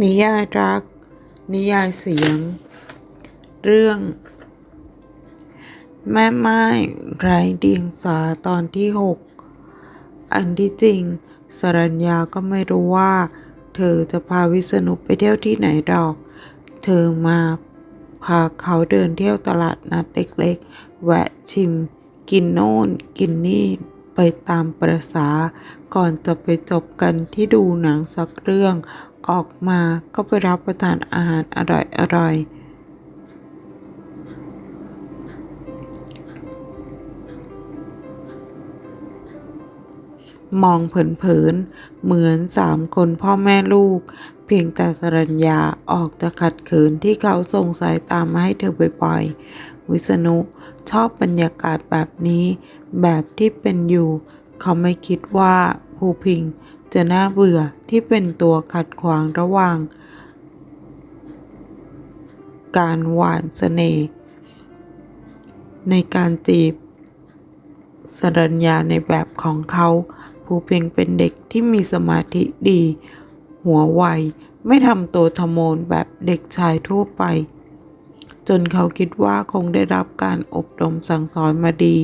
นิยายรัก นิยายเสียง เรื่อง แม่ไม้ไร้เดียงสาตอนที่หกอันที่จริง สรัญญาก็ไม่รู้ว่า เธอจะพาวิษณุไปเที่ยวที่ไหนดอก เธอมาพาเขาเดินเที่ยวตลาดนัดเล็กๆ แวะชิม กินโน่น กินนี่ไปตามประษา ก่อนจะไปจบกันที่ดูหนังสักเรื่อง ออกมาก็ไปรับประทานอาหารอร่อยๆมองเผินๆ เหมือนสามคนพ่อแม่ลูก เพียงแต่สรัญญาออกจะขัดขืนที่เขาส่งสายตามมาให้เธอบ่อยๆ วิษณุชอบบรรยากาศแบบนี้ แบบที่เป็นอยู่ เขาไม่คิดว่าภูพิง จะน่าเบื่อที่เป็นตัวขัดขวางระหว่าง การหวานเสน่ห์ในการจีบ สรัญญาในแบบของเขา ภูเพียงเป็นเด็กที่มีสมาธิดี หัวไวไม่ทำตัวทะโมนแบบเด็กชายทั่วไป จนเขาคิดว่าคงได้รับการอบรมสั่งสอนมาดี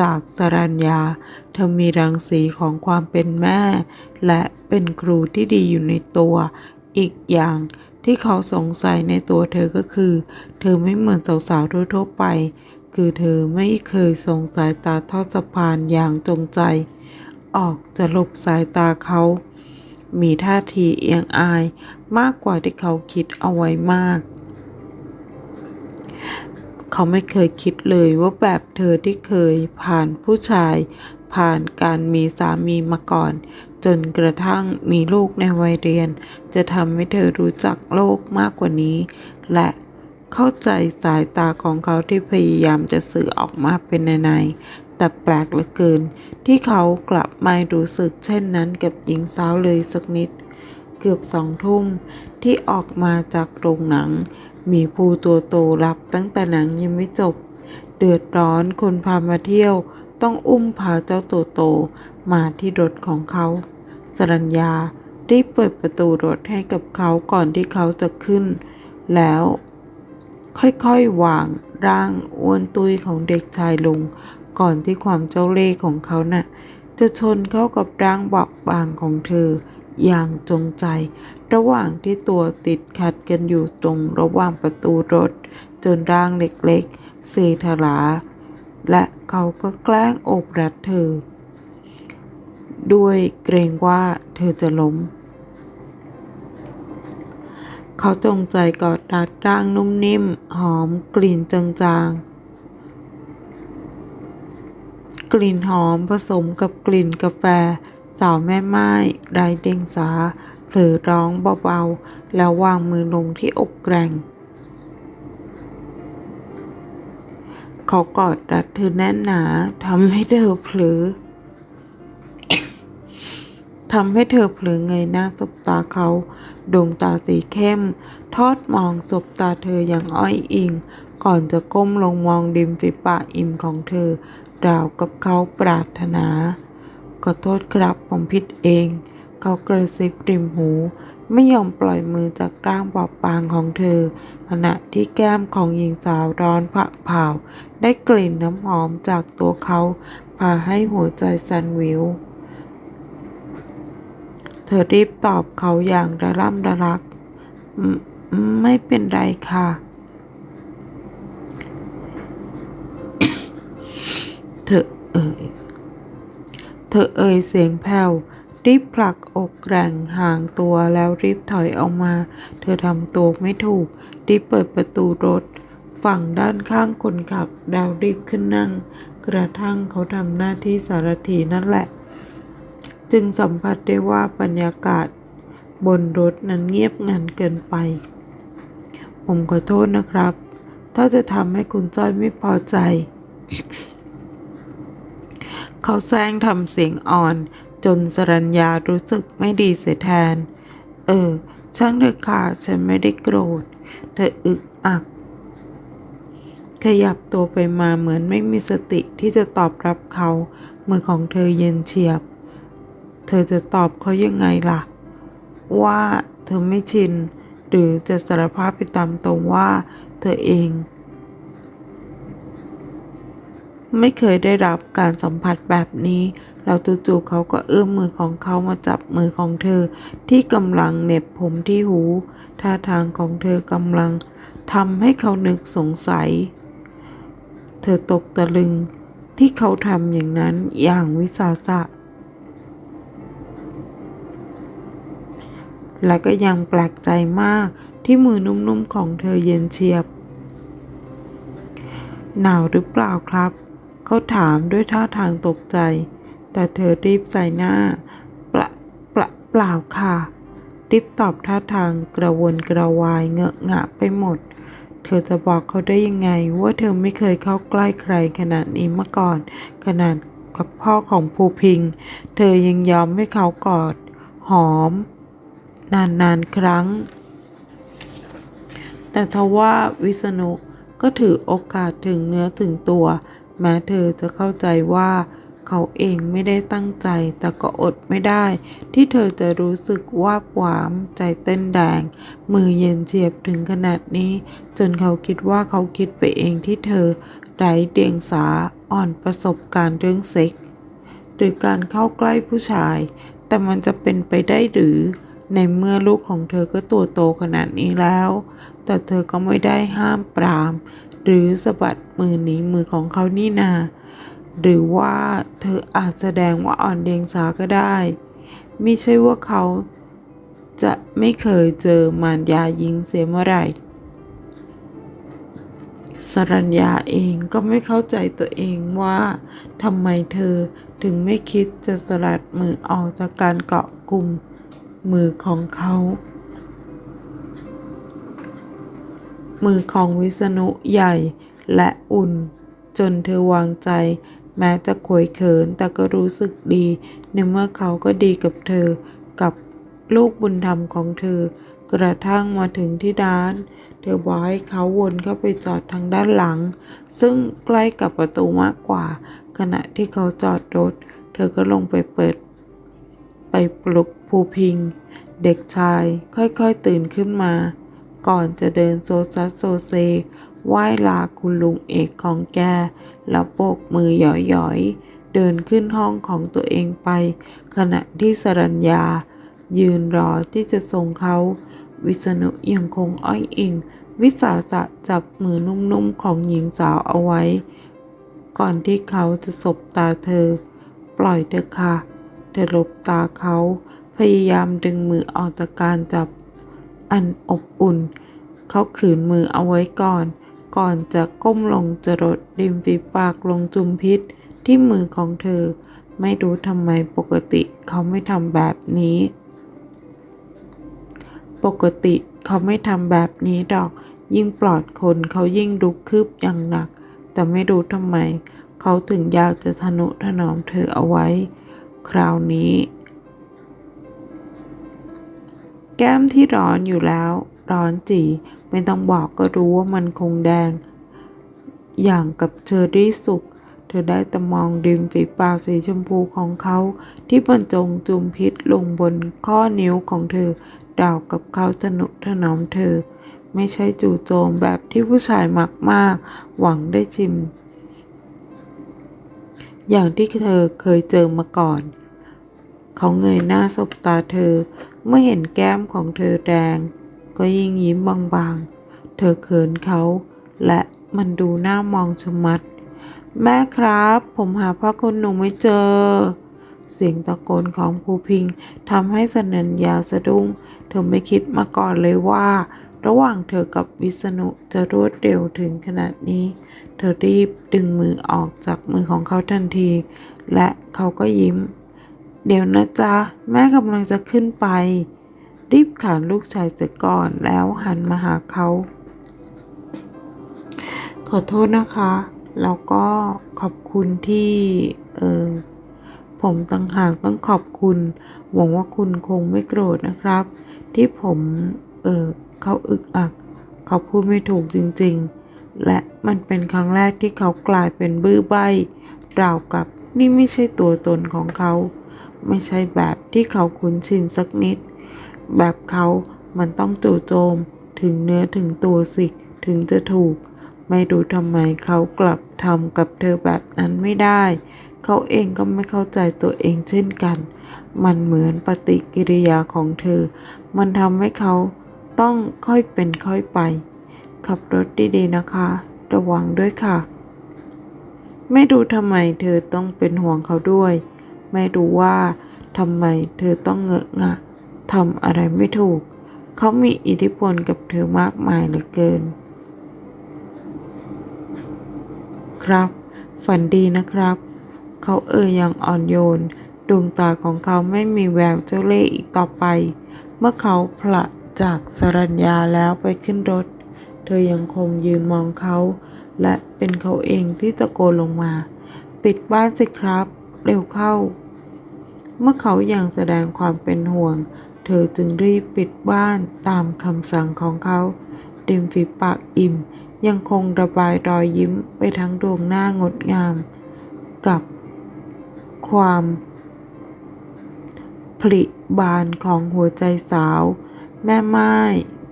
จากสรัญญา เธอมีรังสีของความเป็นแม่ และเป็นครูที่ดีอยู่ในตัว อีกอย่างที่เขาสงสัยในตัวเธอก็คือ เธอไม่เหมือนสาวๆทั่วๆไป คือเธอไม่เคยสงสายตาทอดสะพานอย่างจงใจ ออกจะหลบสายตาเขา มีท่าทีเอียงอายมากกว่าที่เขาคิดเอาไว้มาก เขาไม่เคยคิดเลยว่าแบบเธอที่เคยผ่านผู้ชาย ผ่านการมีสามีมาก่อน จนกระทั่งมีลูกในวัยเรียน จะทำให้เธอรู้จักโลกมากกว่านี้ และเข้าใจสายตาของเขาที่พยายามจะสื่อออกมาเป็นในๆแต่แปลกเหลือเกิน ที่เขากลับไม่รู้สึกเช่นนั้นกับหญิงสาวเลยสักนิด เกือบสองทุ่มที่ออกมาจากโรงหนัง มีผู้ตัวโตรับตั้งแต่หนังยังไม่จบ เดือดร้อนคนพามาเที่ยว ต้องอุ้มพาเจ้าตัวโตมาที่รถของเขา สรัญญารีบเปิดประตูรถให้กับเขาก่อนที่เขาจะขึ้น แล้ว ค่อยๆวางร่างอ้วนตุยของเด็กชายลง ก่อนที่ความเจ้าเล่ห์ของเขาน่ะจะชนเข้ากับร่างบอบบางของเธอ อย่างจงใจ ระหว่างที่ตัวติดขัดกันอยู่ตรงระหว่างประตูรถ จนร่างเล็กๆเซทลา และเขาก็แกล้งโอบรัดเธอ ด้วยเกรงว่าเธอจะล้ม เขาจงใจกอดรัดร่างนุ่มนิ่ม หอมกลิ่นจางๆกลิ่นหอมผสมกับกลิ่นกาแฟ สาวแม่ไม้ไร้เดียงสาเผลอร้องเบาๆ แล้ววางมือลงที่อกแกร่ง เขากอดรัดเธอแน่นหนาทำให้เธอเผลอทำให้เธอเผลอเงยหน้าสบตาเขาดวงตาสีเข้ม ทอดมองสบตาเธออย่างอ้อยอิง ก่อนจะก้มลงมองดิมฝีปากอิ่มของเธอราวกับเขาปรารถนา ขอโทษครับผมผิดเอง เขากระซิบริมหู ไม่ยอมปล่อยมือจากร่างบอบบางของเธอ ขณะที่แก้มของหญิงสาวร้อนผะเผาได้กลิ่นน้ำหอมจากตัวเขาพาให้หัวใจสั่นวิว เธอรีบตอบเขาอย่างระล่ำระลัก"มไม่เป็นไรค่ะ เธอเอ่ย เธอเอ่ยเสียงแผ่วรีบผลักอกแกร่งห่างตัวแล้วรีบถอยออกมา เธอทำตัวไม่ถูก รีบเปิดประตูรถ ฝั่งด้านข้างคนขับ ดาวรีบขึ้นนั่ง กระทั่งเขาทำหน้าที่สารถีนั่นแหละ จึงสัมผัสได้ว่าบรรยากาศ บนรถนั้นเงียบงันเกินไป ผมขอโทษนะครับ ถ้าจะทำให้คุณจ้อยไม่พอใจ เขาแซงทำเสียงอ่อน จนสรัญญารู้สึกไม่ดีเสียแทน เออ ช่างเถอะค่ะฉันไม่ได้โกรธ เธออึกอัก ขยับตัวไปมาเหมือนไม่มีสติที่จะตอบรับเขา มือของเธอเย็นเฉียบ เธอจะตอบเขายังไงล่ะ ว่าเธธอไม่ชิน หรือจะสารภาพไปตามตรงว่า เธอเอง ไม่เคยได้รับการสัมผัสแบบนี้แล้วจู่ๆเขาก็เอื้อมมือของเขามาจับมือของเธอ ที่กำลังเหน็บผมที่หู ท่าทางของเธอกำลังทำให้เขานึกสงสัย เธอตกตะลึงที่เขาทำอย่างนั้นอย่างวิสาสะและก็ยังแปลกใจมากที่มือนุ่มๆของเธอเย็นเฉียบ หนาวหรือเปล่าครับ เขาถามด้วยท่าทางตกใจ แต่เธอรีบใส่หน้าเปล่าเปล่าเปล่าค่ะรีบตอบท่าทางกระวนกระวายเงอะงะไปหมด เธอจะบอกเขาได้ยังไง ว่าเธอไม่เคยเข้าใกล้ใครขนาดนี้มาก่อน ขนาดกับพ่อของภูพิง เธอยังยอมให้เขากอด หอม นานๆครั้ง แต่ทว่าวิษณุก็ถือโอกาสถึงเนื้อถึงตัว แม้เธอจะเข้าใจว่าเขาเองไม่ได้ตั้งใจ แต่ก็อดไม่ได้ ที่เธอจะรู้สึกว่าหวามใจเต้นแดง มือเย็นเจียบถึงขนาดนี้ จนเขาคิดว่าเขาคิดไปเองที่เธอไร้เดียงสาอ่อนประสบการณ์เรื่องเซ็กส์หรือการเข้าใกล้ผู้ชาย แต่มันจะเป็นไปได้หรือ ในเมื่อลูกของเธอก็ตัวโตขนาดนี้แล้ว แต่เธอก็ไม่ได้ห้ามปราม หรือสะบัดมือหนีมือของเขานี่นา หรือว่าเธออาจแสดงว่าอ่อนเดียงสาก็ได้ ไม่ใช่ว่าเขาจะไม่เคยเจอมารยายิงเสียเมื่อไหร่สรัญญาเองก็ไม่เข้าใจตัวเองว่าทำไมเธอถึงไม่คิดจะสลัดมือออกจากการเกาะกลุ่มมือของเขา มือของวิษณุใหญ่และอุ่น จนเธอวางใจ แม้จะขวยเขินแต่ก็รู้สึกดีในเมื่อเขาก็ดีกับเธอ กับลูกบุญธรรมของเธอ กระทั่งมาถึงที่ร้าน เธอบอกให้เขาวนเข้าไปจอดทางด้านหลัง ซึ่งใกล้กับประตูมากกว่า ขณะที่เขาจอดรถ เธอก็ลงไปเปิด ไปปลุกภูพิง เด็กชายค่อยๆตื่นขึ้นมา ก่อนจะเดินโซซัสโซเซไหว้ลาคุณลุงเอกของแก แล้วโบกมือหย่อยๆ เดินขึ้นห้องของตัวเองไป ขณะที่สรัญญา ยืนรอที่จะส่งเขา วิษณุยังคงอ้อยอิง วิสาสะจับมือนุ่มๆของหญิงสาวเอาไว้ ก่อนที่เขาจะสบตาเธอ ปล่อยเถอค่ะ เธอหลบตาเขา พยายามดึงมือออกจากการจับ อันอบอุ่น เขาขืนมือเอาไว้ก่อน ก่อนจะก้มลงจรดริมฝีปากลงจุมพิษที่มือของเธอ ไม่รู้ทำไมปกติเขาไม่ทำแบบนี้ ปกติเขาไม่ทำแบบนี้ดอก ยิ่งปลอดคนเขายิ่งลุคืบอย่างหนัก แต่ไม่รู้ทำไม เขาถึงอยากจะทนุถนอมเธอเอาไว้ คราวนี้ แก้มที่ร้อนอยู่แล้ว ร้อนจีไม่ต้องบอกก็รู้ว่ามันคงแดง อย่างกับเชอรี่สุก เธอได้แต่มองริมฝีปากสีชมพูของเขา ที่บรรจงจุมพิษลงบนข้อนิ้วของเธอดาวกับเขาสนุถนอมเธอ ไม่ใช่จู่โจมแบบที่ผู้ชายมักมาก หวังได้ชิม อย่างที่เธอเคยเจอมาก่อน เขาเงยหน้าสบตาเธอ เมื่อเห็นแก้มของเธอแดง ก็ยิ่งยิ้มบางๆ เธอเขินเขา และมันดูน่ามองชะมัด แม่ครับ ผมหาพ่อคุณหนูไม่เจอ เสียงตะโกนของภูพิงทำให้สนัญญาสะดุ้ง เธอไม่คิดมาก่อนเลยว่า ระหว่างเธอกับวิษณุจะรวดเร็วถึงขนาดนี้ เธอรีบดึงมือออกจากมือของเขาทันที และเขาก็ยิ้ม เดี๋ยวนะจ๊ะ แม่กำลังจะขึ้นไป รีบขานลูกชายเสียก่อนแล้วหันมาหาเขา ขอโทษนะคะ แล้วก็ขอบคุณที่เออผมต่างหากต้องขอบคุณ หวังว่าคุณคงไม่โกรธนะครับ ที่ผมเออเขาอึกอัก เขาพูดไม่ถูกจริงๆ และมันเป็นครั้งแรกที่เขากลายเป็นบื้อใบ้ราวกับนี่ไม่ใช่ตัวตนของเขา ไม่ใช่แบบที่เขาคุ้นชินสักนิด แบบเขามันต้องจู่โจม ถึงเนื้อถึงตัวสิ ถึงจะถูก ไม่รู้ทำไมเขากลับทำกับเธอแบบนั้นไม่ได้ เขาเองก็ไม่เข้าใจตัวเองเช่นกัน มันเหมือนปฏิกิริยาของเธอ มันทำให้เขาต้องค่อยเป็นค่อยไป ขับรถดีๆนะคะ ระวังด้วยค่ะ ไม่รู้ทำไมเธอต้องเป็นห่วงเขาด้วย ไม่รู้ว่าทำไมเธอต้องเงอะงะทำอะไรไม่ถูก เขามีอิทธิพลกับเธอมากมายเหลือเกิน ครับ ฝันดีนะครับ เขาเอ่ยอย่างอ่อนโยน ดวงตาของเขาไม่มีแววเจ้าเล่ห์อีกต่อไป เมื่อเขาผละจากสรัญญาแล้วไปขึ้นรถ เธอยังคงยืนมองเขา และเป็นเขาเองที่ตะโกนลงมา ปิดบ้านสิครับ เร็วเข้า เมื่อเขาอยังแสดงความเป็นห่วง เธอจึงรีบปิดบ้านตามคำสั่งของเขาริมฝีปากอิ่ม ยังคงระบายรอยยิ้มไปทั้งดวงหน้างดงาม กับความผลิบานของหัวใจสาว แม่ไม้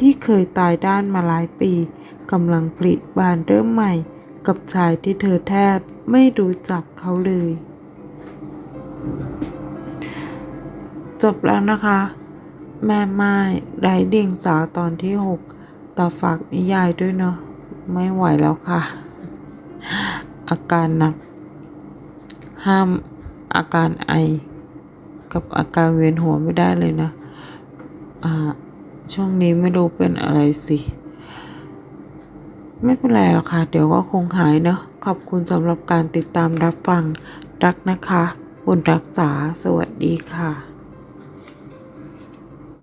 ที่เคยตายด้านมาหลายปีกำลังผลิบานเริ่มใหม่ กับชายที่เธอแทบไม่รู้จักเขาเลย จบแล้วนะคะ แม่ไม้ไร้เดียงสาตอนที่6ต่อฝากนิยายด้วยเนาะไม่ไหวแล้วค่ะ อาการหนัก ห้ามอาการไอ กับอาการเวียนหัวไม่ได้เลยนะอ่าช่วงนี้ไม่รู้เป็นอะไรสิ ไม่เป็นไรหรอกค่ะ เดี๋ยวก็คงหายเนาะขอบคุณสำหรับการติดตามรับฟังรักนะคะ บุญรักษาสวัสดีค่ะ